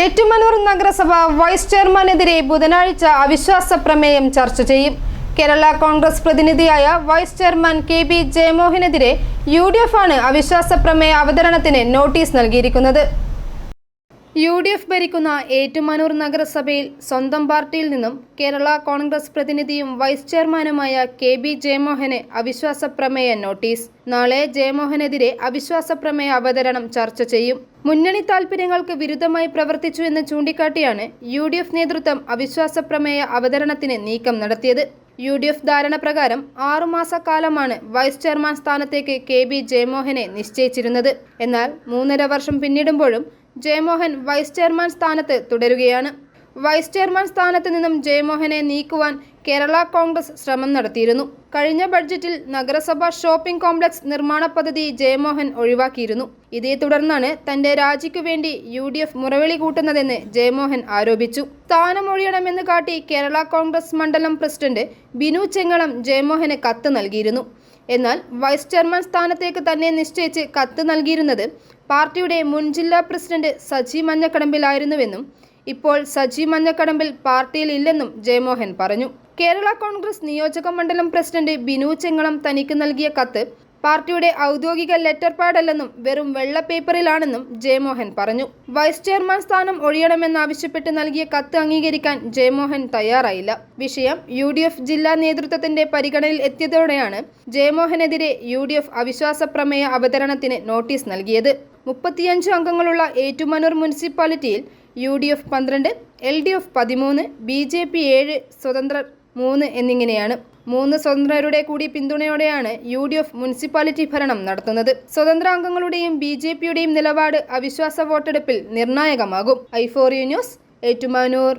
ഏറ്റുമാനൂർ നഗരസഭ വൈസ് ചെയർമാനെതിരെ ബുധനാഴ്ച അവിശ്വാസ പ്രമേയം ചർച്ച ചെയ്യും. കേരള കോൺഗ്രസ് പ്രതിനിധിയായ വൈസ് ചെയർമാൻ കെ ബി ജയമോഹനെതിരെ യു ഡി എഫ് ആണ് അവിശ്വാസ പ്രമേയ അവതരണത്തിന് നോട്ടീസ് നൽകിയിരിക്കുന്നത്. യു ഡി എഫ് ഭരിക്കുന്ന ഏറ്റുമാനൂർ നഗരസഭയിൽ സ്വന്തം പാർട്ടിയിൽ നിന്നും കേരള കോൺഗ്രസ് പ്രതിനിധിയും വൈസ് ചെയർമാനുമായ കെ ബി ജയമോഹന് അവിശ്വാസ പ്രമേയ നോട്ടീസ്. നാളെ ജയമോഹനെതിരെ അവിശ്വാസ പ്രമേയ അവതരണം ചർച്ച ചെയ്യും. മുന്നണി താൽപര്യങ്ങൾക്ക് വിരുദ്ധമായി പ്രവർത്തിച്ചു എന്ന് ചൂണ്ടിക്കാട്ടിയാണ് യു ഡി എഫ് നേതൃത്വം അവിശ്വാസ പ്രമേയ അവതരണത്തിന് നീക്കം നടത്തിയത്. യു ഡി എഫ് ധാരണ പ്രകാരം ആറുമാസക്കാലമാണ് വൈസ് ചെയർമാൻ സ്ഥാനത്തേക്ക് കെ ബി ജയമോഹനെ നിശ്ചയിച്ചിരുന്നത്. എന്നാൽ മൂന്നര വർഷം പിന്നിടുമ്പോഴും ജയമോഹൻ വൈസ് ചെയർമാൻ സ്ഥാനത്ത് തുടരുകയാണ്. വൈസ് ചെയർമാൻ സ്ഥാനത്ത് നിന്നും ജയമോഹനെ നീക്കുവാൻ കേരള കോൺഗ്രസ് ശ്രമം നടത്തിയിരുന്നു. കഴിഞ്ഞ ബഡ്ജറ്റിൽ നഗരസഭ ഷോപ്പിംഗ് കോംപ്ലക്സ് നിർമ്മാണ പദ്ധതി ജയമോഹൻ ഒഴിവാക്കിയിരുന്നു. ഇതേ തുടർന്നാണ് തന്റെ രാജിക്കു വേണ്ടി യു ഡി എഫ് മുറവിളി കൂട്ടുന്നതെന്ന് ജയമോഹൻ ആരോപിച്ചു. സ്ഥാനമൊഴിയണമെന്ന് കാട്ടി കേരള കോൺഗ്രസ് മണ്ഡലം പ്രസിഡന്റ് ബിനു ചെങ്ങളം ജയമോഹന് കത്ത് നൽകിയിരുന്നു. എന്നാൽ വൈസ് ചെയർമാൻ സ്ഥാനത്തേക്ക് തന്നെ നിശ്ചയിച്ച് കത്ത് നൽകിയിരുന്നത് പാർട്ടിയുടെ മുൻ ജില്ലാ പ്രസിഡന്റ് സജി മഞ്ഞക്കടമ്പിലായിരുന്നുവെന്നും ഇപ്പോൾ സജി മഞ്ഞക്കടമ്പിൽ പാർട്ടിയിൽ ഇല്ലെന്നും ജയമോഹൻ പറഞ്ഞു. കേരള കോൺഗ്രസ് നിയോജക മണ്ഡലം പ്രസിഡന്റ് ബിനു ചെങ്ങളം തനിക്ക് നൽകിയ കത്ത് പാർട്ടിയുടെ ഔദ്യോഗിക ലെറ്റർ പാഡല്ലെന്നും വെറും വെള്ള പേപ്പറിലാണെന്നും ജയമോഹൻ പറഞ്ഞു. വൈസ് ചെയർമാൻ സ്ഥാനം ഒഴിയണമെന്നാവശ്യപ്പെട്ട് നൽകിയ കത്ത് അംഗീകരിക്കാൻ ജയമോഹൻ തയ്യാറായില്ല. വിഷയം യു ജില്ലാ നേതൃത്വത്തിന്റെ പരിഗണനയിൽ എത്തിയതോടെയാണ് ജയമോഹനെതിരെ യു ഡി എഫ് അവിശ്വാസ പ്രമേയ അവതരണത്തിന് നോട്ടീസ് നൽകിയത്. മുപ്പത്തിയഞ്ച് അംഗങ്ങളുള്ള ഏറ്റുമാനൂർ മുനിസിപ്പാലിറ്റിയിൽ യു ഡി എഫ് പന്ത്രണ്ട് എൽ ഡി എഫ് പതിമൂന്ന് ബി ജെ പി ഏഴ് സ്വതന്ത്രർ മൂന്ന് എന്നിങ്ങനെയാണ്. മൂന്ന് സ്വതന്ത്രരുടെ കൂടി പിന്തുണയോടെയാണ് യു ഡി എഫ് മുനിസിപ്പാലിറ്റി ഭരണം നടത്തുന്നത്. സ്വതന്ത്ര അംഗങ്ങളുടെയും ബി ജെ പിയുടെയും നിലപാട് അവിശ്വാസ വോട്ടെടുപ്പിൽ നിർണായകമാകും. I four U news Ettumanoor.